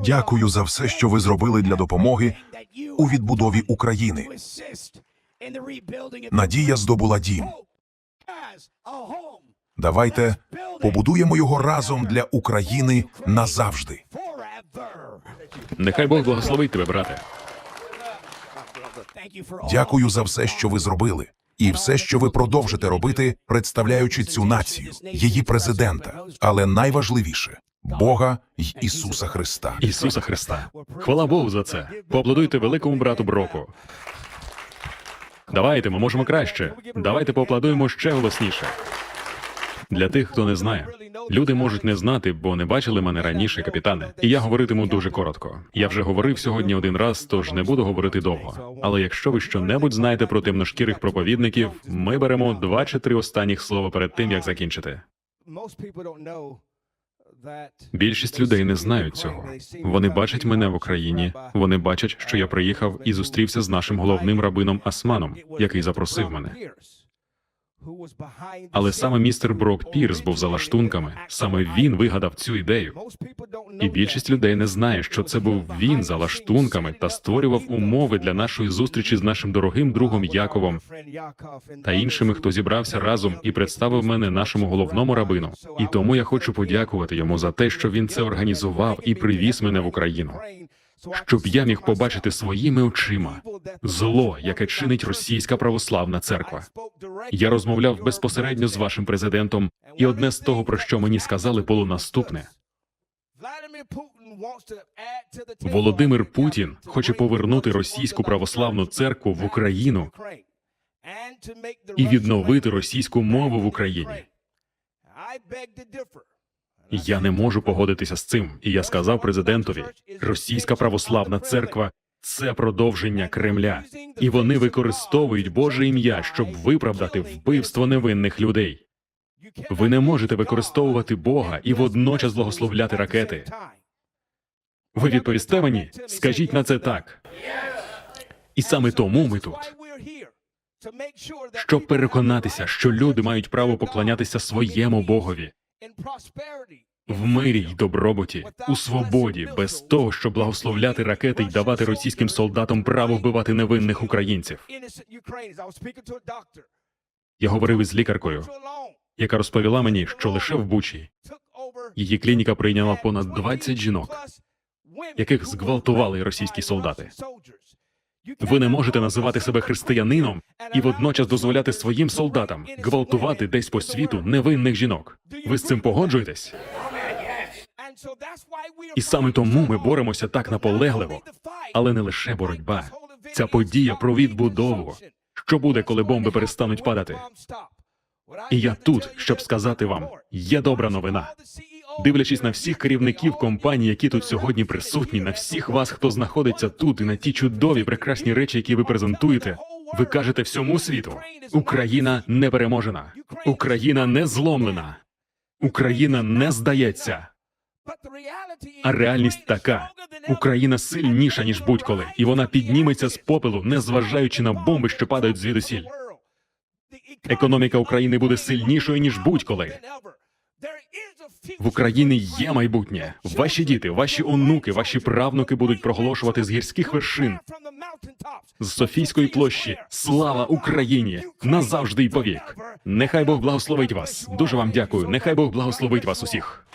Дякую за все, що ви зробили для допомоги у відбудові України. Надія здобула дім. Давайте побудуємо його разом для України назавжди. Нехай Бог благословить тебе, брате. Дякую за все, що ви зробили, і все, що ви продовжите робити, представляючи цю націю, її президента, але найважливіше Бога й Ісуса Христа. Ісуса Христа. Хвала Богу за це. Поаплодуйте великому брату Броку. Давайте, ми можемо краще. Давайте поаплодуємо ще голосніше. Для тих, хто не знає, люди можуть не знати, бо не бачили мене раніше, капітане. І я говоритиму дуже коротко. Я вже говорив сьогодні один раз, тож не буду говорити довго. Але якщо ви щонебудь знаєте про темношкірих проповідників, ми беремо два чи три останніх слова перед тим, як закінчити. Більшість людей не знають цього. Вони бачать мене в Україні. Вони бачать, що я приїхав і зустрівся з нашим головним рабином Асманом, який запросив мене. Але саме містер Брок Пірс був за лаштунками. Саме він вигадав цю ідею. І більшість людей не знає, що це був він за лаштунками та створював умови для нашої зустрічі з нашим дорогим другом Яковом та іншими, хто зібрався разом і представив мене нашому головному рабину. І тому я хочу подякувати йому за те, що він це організував і привіз мене в Україну, щоб я міг побачити своїми очима зло, яке чинить російська православна церква. Я розмовляв безпосередньо з вашим президентом, і одне з того, про що мені сказали, було наступне: Володимир Путін хоче повернути російську православну церкву в Україну і відновити російську мову в Україні. Я не можу погодитися з цим, і я сказав президентові: Російська православна церква це продовження Кремля, і вони використовують Боже ім'я, щоб виправдати вбивство невинних людей. Ви не можете використовувати Бога і водночас благословляти ракети. Ви відповісте мені? Скажіть на це так. І саме тому ми тут, щоб переконатися, що люди мають право поклонятися своєму Богові в мирі й добробуті, у свободі, без того, щоб благословляти ракети й давати російським солдатам право вбивати невинних українців. Я говорив із лікаркою, яка розповіла мені, що лише в Бучі її клініка прийняла понад 20 жінок, яких зґвалтували російські солдати. Ви не можете називати себе християнином і водночас дозволяти своїм солдатам гвалтувати десь по світу невинних жінок. Ви з цим погоджуєтесь? І саме тому ми боремося так наполегливо, але не лише боротьба. Ця подія про відбудову. Що буде, коли бомби перестануть падати? І я тут, щоб сказати вам, є добра новина. Дивлячись на всіх керівників компаній, які тут сьогодні присутні, на всіх вас, хто знаходиться тут, і на ті чудові прекрасні речі, які ви презентуєте, ви кажете всьому світу: Україна не переможена, Україна не зломлена, Україна не здається. А реальність така: Україна сильніша ніж будь-коли, і вона підніметься з попелу, незважаючи на бомби, що падають звідусіль. Економіка України буде сильнішою ніж будь-коли. В Україні є майбутнє. Ваші діти, ваші онуки, ваші правнуки будуть проголошувати з гірських вершин, з Софійської площі. Слава Україні! Назавжди й повік. Нехай Бог благословить вас. Дуже вам дякую. Нехай Бог благословить вас усіх.